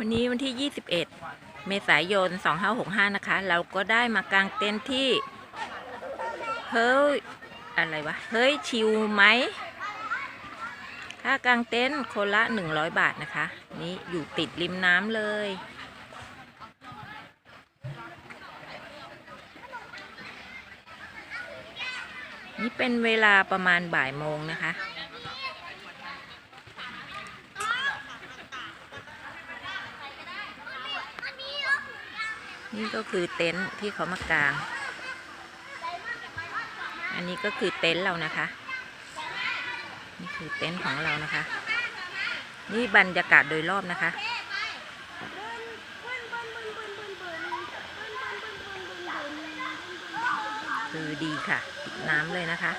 วันนี้วันที่ 21 เมษายน 2565 นะคะ เราก็ได้มากางเต็นท์ที่เฮ้ยอะไรวะ เฮ้ย ชิวไหมค่ากางเต็นท์คนละ 100 บาทนะคะ นี่อยู่ติดริมน้ำเลย นี่เป็นเวลาประมาณบ่ายโมงนะคะ นี่ก็คือเต็นท์ที่เขามากาง อันนี้ก็คือเต็นท์เรานะคะ นี่คือเต็นท์ของเรานะคะ นี่บรรยากาศโดยรอบนะคะคือดีค่ะติดน้ำเลยนะคะ